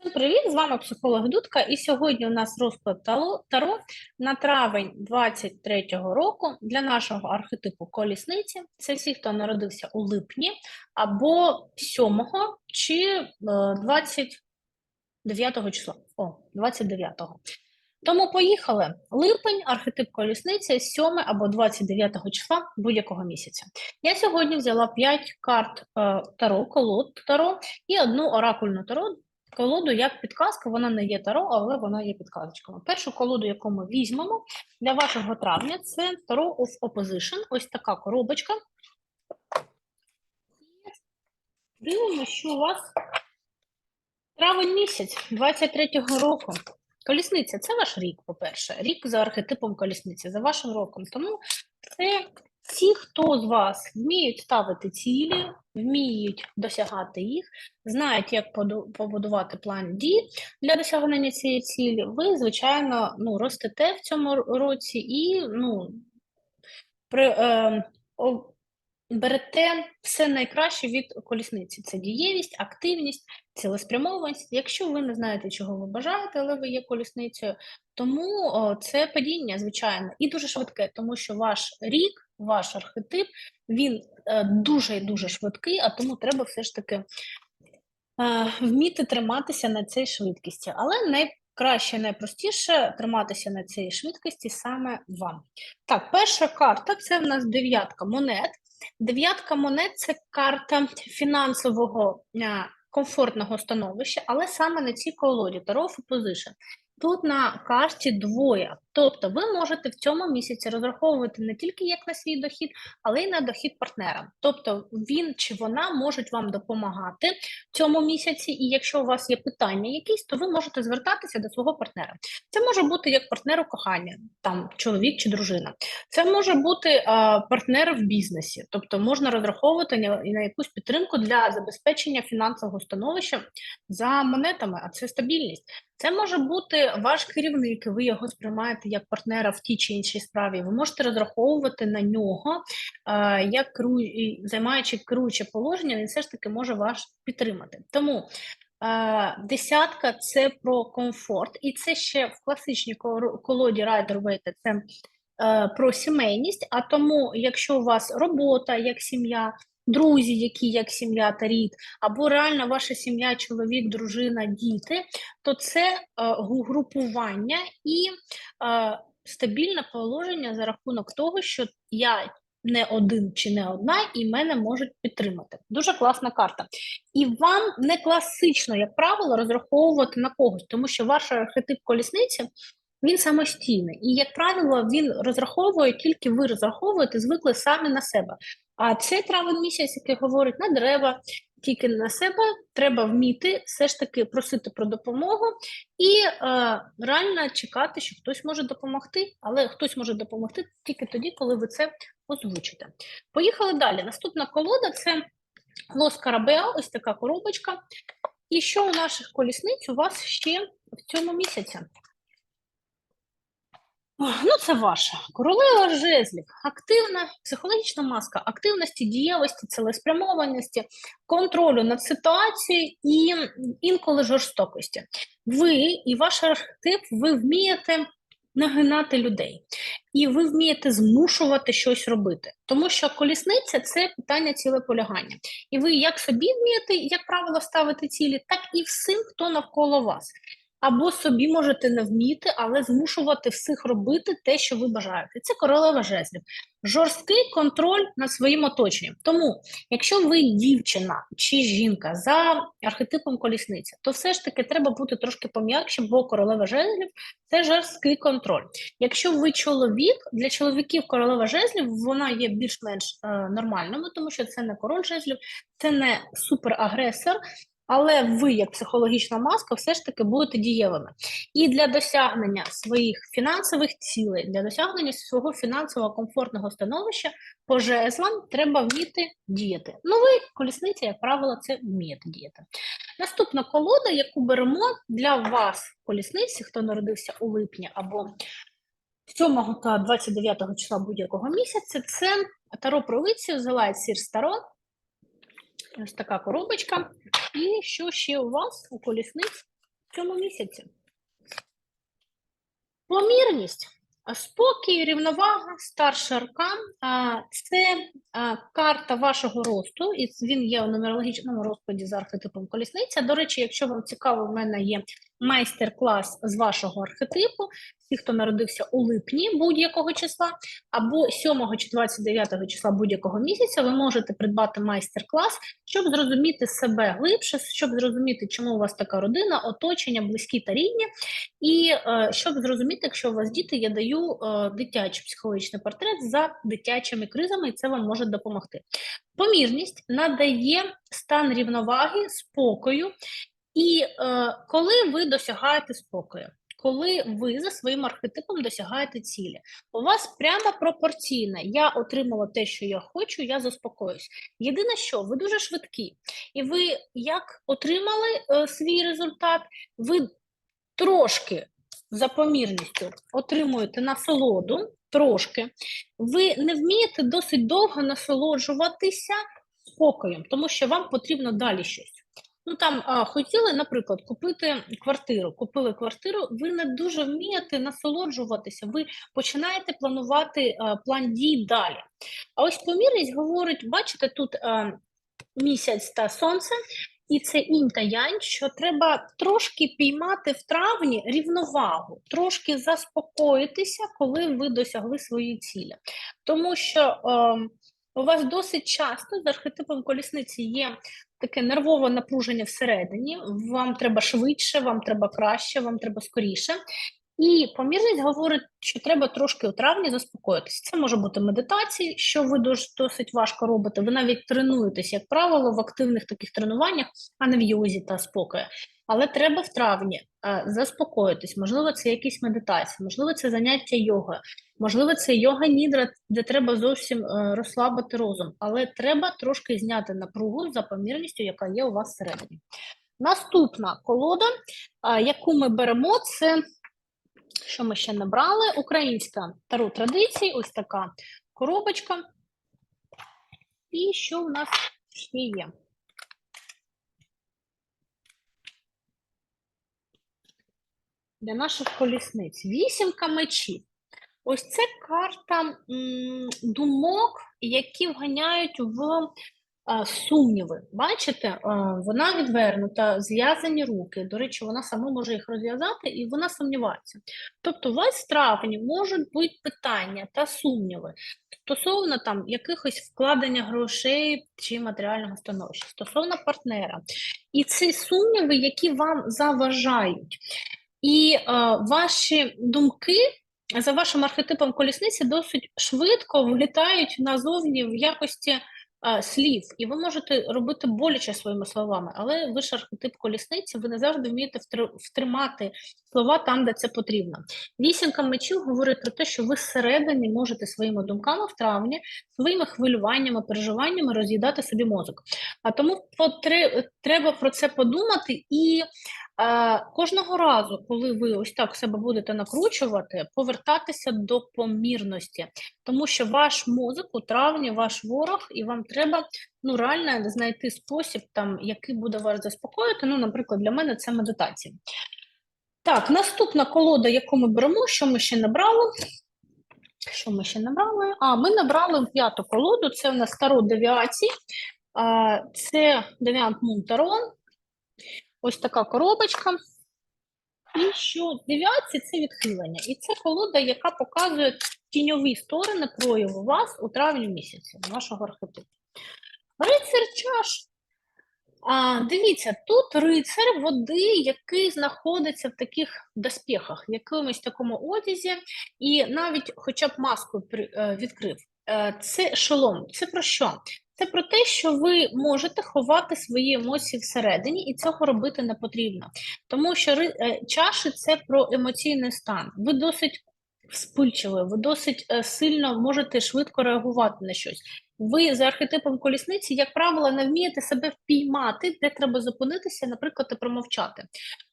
Всім привіт! З вами психолог Дудка, і сьогодні у нас розклад Таро на травень 23-го року для нашого архетипу колісниці. Це всі, хто народився у липні або 7-го чи е, 29-го числа. О, 29-го. Тому поїхали. Липень, архетип колісниці, 7 або 29 числа будь-якого місяця. Я сьогодні взяла 5 карт е, Таро, колод Таро і одну оракульну Таро колоду як підказка, вона не є таро, але вона є підказочками. Першу колоду, яку ми візьмемо для вашого травня, це Таро of Opposition. Ось така коробочка. Дивимося, що у вас травень місяць 23-го року. Колісниця це ваш рік, по-перше. Рік за архетипом колісниці, за вашим роком. Тому це ті, хто з вас вміють ставити цілі, вміють досягати їх, знають, як побудувати план дій для досягнення цієї цілі, ви, звичайно, ну, ростете в цьому році і ну, при, е, берете все найкраще від колісниці. Це дієвість, активність, цілеспрямованість. Якщо ви не знаєте, чого ви бажаєте, але ви є колісницею, тому це падіння, звичайно, і дуже швидке, тому що ваш рік, ваш архетип, він е, дуже і дуже швидкий, а тому треба все ж таки е, вміти триматися на цій швидкості. Але найкраще, найпростіше триматися на цій швидкості саме вам. Так, перша карта це в нас дев'ятка монет. Дев'ятка монет це карта фінансового комфортного становища, але саме на цій колоді Таро of Opposition. Тут на карті двоє. Тобто ви можете в цьому місяці розраховувати не тільки як на свій дохід, але й на дохід партнера. Тобто він чи вона можуть вам допомагати в цьому місяці, і якщо у вас є питання якісь, то ви можете звертатися до свого партнера. Це може бути як партнер у коханні, там чоловік чи дружина. Це може бути а, партнер в бізнесі, тобто можна розраховувати на, якусь підтримку для забезпечення фінансового становища за монетами, а це стабільність. Це може бути ваш керівник, ви його сприймаєте як партнера в тій чи іншій справі. Ви можете розраховувати на нього, як керу... займаючи керуюче положення, він все ж таки може вас підтримати. Тому Е, Десятка це про комфорт, і це ще в класичній колоді Waite це е, про сімейність. А тому, якщо у вас робота як сім'я, друзі, які як сім'я та рід, або реально ваша сім'я, чоловік, дружина, діти, то це е, групування і е, стабільне положення за рахунок того, що я не один чи не одна, і мене можуть підтримати. Дуже класна карта. І вам не класично, як правило, розраховувати на когось, тому що ваш архетип колісниці він самостійний. І, як правило, він розраховує, тільки ви розраховуєте, звикли самі на себе. А цей травень місяць, який говорить на дерева, тільки на себе, треба вміти все ж таки просити про допомогу і е, реально чекати, що хтось може допомогти, але хтось може допомогти тільки тоді, коли ви це озвучите. Поїхали далі. Наступна колода це Лос Карабеа, ось така коробочка. І що у наших колісниць у вас ще в цьому місяці? Ну, це ваша королева жезлів, активна психологічна маска активності, дієвості, цілеспрямованості, контролю над ситуацією і інколи жорстокості. Ви і ваш архетип, ви вмієте нагинати людей, і ви вмієте змушувати щось робити. Тому що колісниця це питання цілеполягання. І ви як собі вмієте, як правило, ставити цілі, так і всім, хто навколо вас. Або собі можете не вміти, але змушувати всіх робити те, що ви бажаєте. Це королева жезлів. Жорсткий контроль над своїм оточенням. Тому, якщо ви дівчина чи жінка за архетипом колісниця, то все ж таки треба бути трошки пом'якше, бо королева жезлів це жорсткий контроль. Якщо ви чоловік, для чоловіків королева жезлів вона є більш-менш е, нормальною, тому що це не король жезлів, це не суперагресор, але ви, як психологічна маска, все ж таки будете дієвими. І для досягнення своїх фінансових цілей, для досягнення свого фінансового комфортного становища по жезлам треба вміти діяти. Ну, ви, колісниця, як правило, це вмієте діяти. Наступна колода, яку беремо для вас, колісниці, хто народився у липні або 7 та 29 числа будь-якого місяця, це Таро провидців, The Light Sears Таро. Ось така коробочка. І що ще у вас у колісниць цьому місяці. Помірність, спокій, рівновага, старший аркан це карта вашого росту, і він є у нумерологічному розкладі за архетипом колісниця. До речі, якщо вам цікаво, в мене є майстер-клас з вашого архетипу. Ті, хто народився у липні будь-якого числа, або 7 чи 29 числа будь-якого місяця, ви можете придбати майстер-клас, щоб зрозуміти себе глибше, щоб зрозуміти, чому у вас така родина, оточення, близькі та рідні. І е, щоб зрозуміти, якщо у вас діти, я даю е, дитячий психологічний портрет за дитячими кризами, і це вам може допомогти. Помірність надає стан рівноваги, спокою, і е, коли ви досягаєте спокою, коли ви за своїм архетипом досягаєте цілі, у вас прямо пропорційне. Я отримала те, що я хочу, я заспокоюсь. Єдине, що ви дуже швидкі, і ви як отримали е, свій результат, ви трошки за помірністю отримуєте насолоду, трошки, ви не вмієте досить довго насолоджуватися спокоєм, тому що вам потрібно далі щось. Ну там а, хотіли, наприклад, купити квартиру. Купили квартиру, ви не дуже вмієте насолоджуватися, ви починаєте планувати а, план дій далі. А ось помірність говорить: бачите, тут а, місяць та сонце, і це інь та янь, що треба трошки піймати в травні рівновагу, трошки заспокоїтися, коли ви досягли свої цілі. Тому що е, у вас досить часто з архетипом колісниці є таке нервове напруження всередині. Вам треба швидше, вам треба краще, вам треба скоріше. І помірність говорить, що треба трошки у травні заспокоїтися. Це може бути медитації, що ви дос- досить важко робите. Ви навіть тренуєтесь, як правило, в активних таких тренуваннях, а не в йозі та спокою. Але треба в травні е, заспокоїтись. Можливо, це якісь медитації, можливо, це заняття йогою, можливо, це йога нідра, де треба зовсім е, розслабити розум. Але треба трошки зняти напругу за помірністю, яка є у вас всередині. Наступна колода, е, яку ми беремо, це що ми ще не брали? Українська тару традицій, ось така коробочка. І що у нас ще є? Для наших колісниць. Вісімка мечів. Ось це карта м, думок, які вганяють в сумніви. Бачите, вона відвернута, зв'язані руки. До речі, вона сама може їх розв'язати, і вона сумнівається. Тобто, у вас травні можуть бути питання та сумніви стосовно там якихось вкладення грошей чи матеріального становища, стосовно партнера. І ці сумніви, які вам заважають. І е, ваші думки за вашим архетипом колісниці досить швидко влітають назовні в якості слів, і ви можете робити боляче своїми словами, але ви ж архетип колісниці, ви не завжди вмієте втр- втримати слова там, де це потрібно. Вісімка мечів говорить про те, що ви зсередині можете своїми думками в травні, своїми хвилюваннями, переживаннями роз'їдати собі мозок. А тому потре- треба про це подумати і Кожного разу, коли ви ось так себе будете накручувати, повертатися до помірності, тому що ваш мозок у травні, ваш ворог, і вам треба ну реально знайти спосіб, там, який буде вас заспокоїти. Ну, наприклад, для мене це медитація. Так, наступна колода, яку ми беремо, що ми ще набрали? Що ми ще набрали? А, ми набрали п'яту колоду, це в нас Таро девіацій. А, Це девіант Мунтарон. Ось така коробочка. І що девіації це відхилення. І це колода, яка показує тіньові сторони прояву вас у травні місяці, вашого архетипу. Рицар чаш. А, дивіться, тут рицар води, який знаходиться в таких доспіхах, в якомусь такому одязі, і навіть хоча б маску е, відкрив. Е, Це шолом. Це про що? Це про те, що ви можете ховати свої емоції всередині, і цього робити не потрібно. Тому що е, чаші це про емоційний стан. Ви досить вспильчиві, ви досить е, сильно можете швидко реагувати на щось. Ви за архетипом колісниці, як правило, не вмієте себе впіймати, де треба зупинитися, наприклад, і промовчати.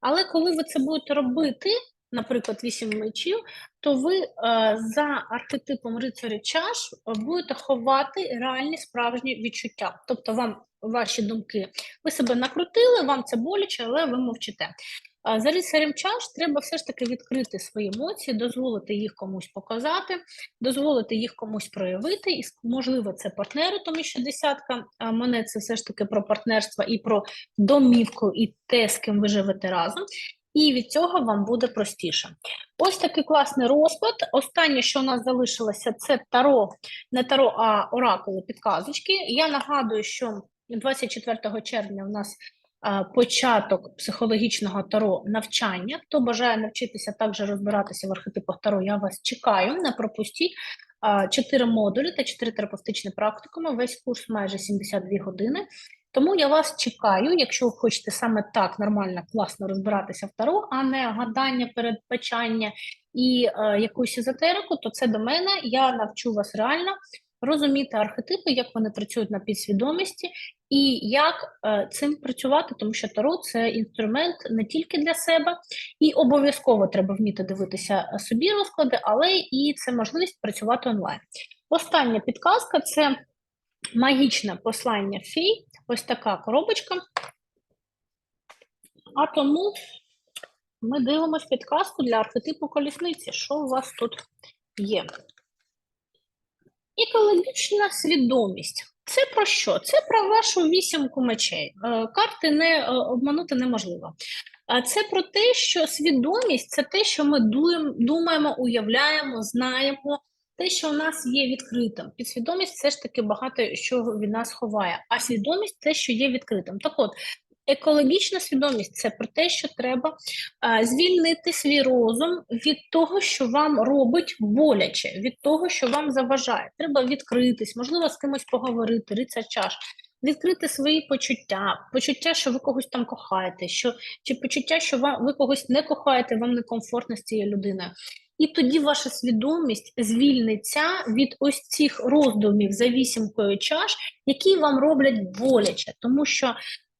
Але коли ви це будете робити, наприклад, вісім мечів, то ви е, за архетипом рицаря чаш будете ховати реальні справжні відчуття. Тобто вам ваші думки, ви себе накрутили, вам це боляче, але ви мовчите. За рицарем чаш треба все ж таки відкрити свої емоції, дозволити їх комусь показати, дозволити їх комусь проявити. І, можливо, це партнери, тому що десятка монет це все ж таки про партнерство і про домівку, і те, з ким ви живете разом. І від цього вам буде простіше. Ось такий класний розклад. Останнє, що у нас залишилося, це таро, не таро, а оракули підказочки. Я нагадую, що 24 червня у нас початок психологічного таро навчання. Хто бажає навчитися також розбиратися в архетипах таро, я вас чекаю, не пропустіть. Чотири модулі та чотири терапевтичні практикуми. Весь курс майже 72 години. Тому я вас чекаю, якщо ви хочете саме так нормально, класно розбиратися в таро, а не гадання, передбачання і е, якусь езотерику, то це до мене. Я навчу вас реально розуміти архетипи, як вони працюють на підсвідомості, і як е, цим працювати, тому що таро це інструмент не тільки для себе, і обов'язково треба вміти дивитися е, собі розклади, але і це можливість працювати онлайн. Остання підказка це магічне послання фій. Ось така коробочка. А тому ми дивимося підказку для архетипу колісниці. Що у вас тут є? Екологічна свідомість. Це про що? Це про вашу вісімку мечей. Е, Карти не е, обманути неможливо. Це про те, що свідомість це те, що ми думаємо, уявляємо, знаємо, те, що у нас є відкритим. Підсвідомість все ж таки багато що від нас ховає, а свідомість те, що є відкритим. Так от, екологічна свідомість це про те, що треба а, звільнити свій розум від того, що вам робить боляче, від того, що вам заважає. Треба відкритись, можливо, з кимось поговорити, рицар чаш. Відкрити свої почуття, почуття, що ви когось там кохаєте, що чи почуття, що вам ви когось не кохаєте, вам некомфортно з цією людиною. І тоді ваша свідомість звільниться від ось цих роздумів за вісімкою чаш, які вам роблять боляче, тому що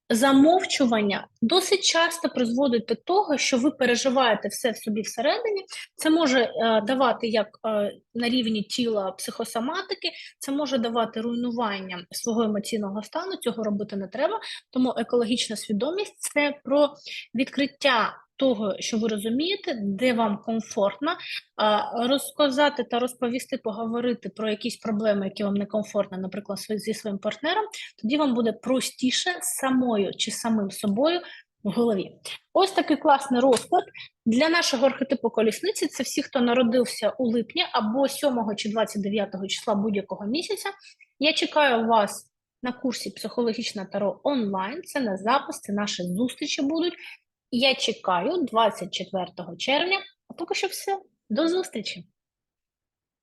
замовчування досить часто призводить до того, що ви переживаєте все в собі всередині. Це може е, давати як е, на рівні тіла психосоматики, це може давати руйнування свого емоційного стану. Цього робити не треба. Тому екологічна свідомість це про відкриття того, що ви розумієте, де вам комфортно, розказати та розповісти, поговорити про якісь проблеми, які вам некомфортно, наприклад, зі- своїм партнером, тоді вам буде простіше самою чи самим собою в голові. Ось такий класний розклад. Для нашого архетипу колісниці це всі, хто народився у липні або 7 чи 29 числа будь-якого місяця. Я чекаю вас на курсі психологічна таро онлайн. Це на запис, це наші зустрічі будуть. Я чекаю 24 червня. А поки що все. До зустрічі!